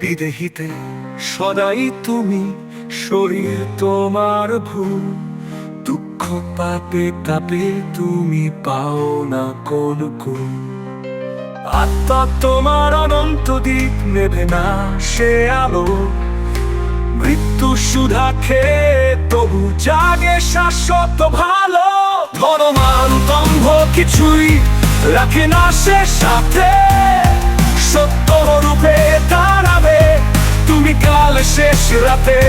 বিদেহিতে সদাই তুমি শরীর তোমার ভুল। দুঃখ পাপে তাপে তুমি পাও না কোন আত্মা তোমার অনন্ত দিক নেবে না সে আলো। মৃত্যু সুধা খেয়ে তবু জাগে শাশ্বত ভালো। ধনমান দম্ভ কিছুই রাখে না সে সাথে। সত্য রূপে দাঁড়াবে তুমি কাল শেষ রাতে।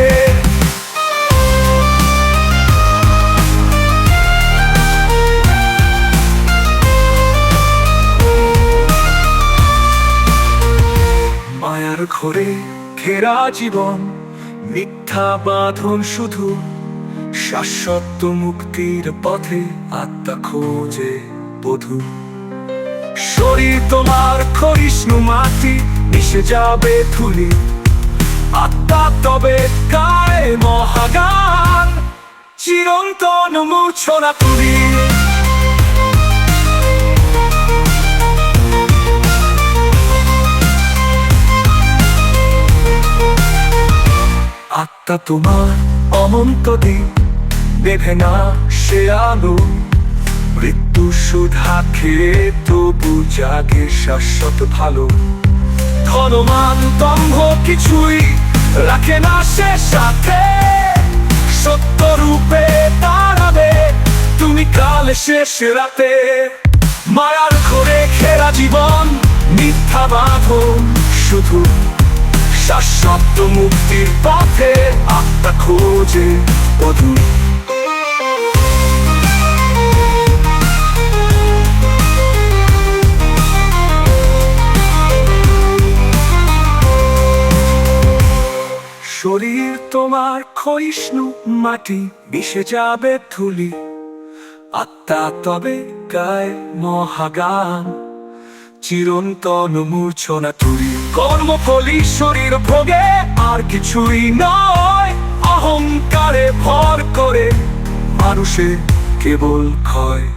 মায়ার ঘরে ঘেরা জীবন, মিথ্যা বাঁধন শুধু শাশ্বত মুক্তির পথে আত্মা খোঁজে বধু। শরীর তোমার ক্ষয়িষ্ণু মাটি, মিশে যাবে ধুলি। আত্মা তোমার অমন্ত দিন দেবে না সে আলো। মৃত্যু সুধা খেয়ে তবু জাগে শাশ্বত ভালো। ধনমান দম্ভ কিছুই রাখে না সে সাথে। সত্য রূপে দাঁড়াবে। তুমি কাল শেষ রাতে মায়ার ঘরে খেরা জীবন, মিথ্যা বাঁধন শুধু শাশ্বত মুক্তির পথে আত্মা খোঁজে অধুর। শরীর তোমার ক্ষয়িষ্ণু মাটি, মিশে যাবে ধুলি। আত্মা তবে গায়ে মহাগান, চিরন্তন মূর্ছনা তুলি। কর্মফলি শরীর ভোগে, আর কিছুই নয়, অহংকারে ভর করে। মানুষে কেবল ক্ষয়।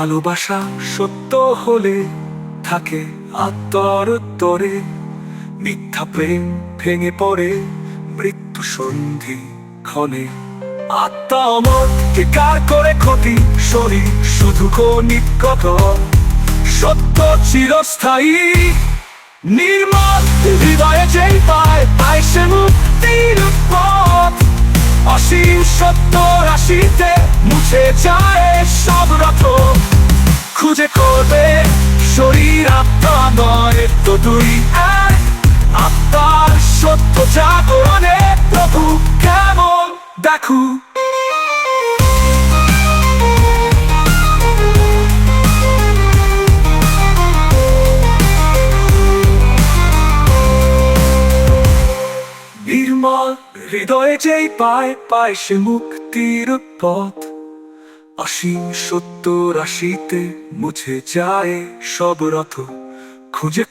ভালোবাসা সত্য হলে থাকে আত্মর তরে মিথ্যা প্রেম ভেঙে পড়ে মৃত্যু সন্ধি ক্ষণে। আত্মা অমর কে কার করে ক্ষতি? শরীর শুধু নিকট সত্য চিরস্থায়ী। নির্মল হৃদয়ে যেই পায় পায় সে মুক্তির পথ। অসীম সত্য রাশিতে মুছে যায় খুঁজে করবে? শরীর আত্মা নয় তো এক। আত্মার সত্য জাগরণে প্রভু কেমন? দেখু। নির্মল হৃদয়ে যেই পায় পায় সে মুক্তির পথ। অসীম সত্তর আশিতে মুছে যায় সব রথ। খুঁজে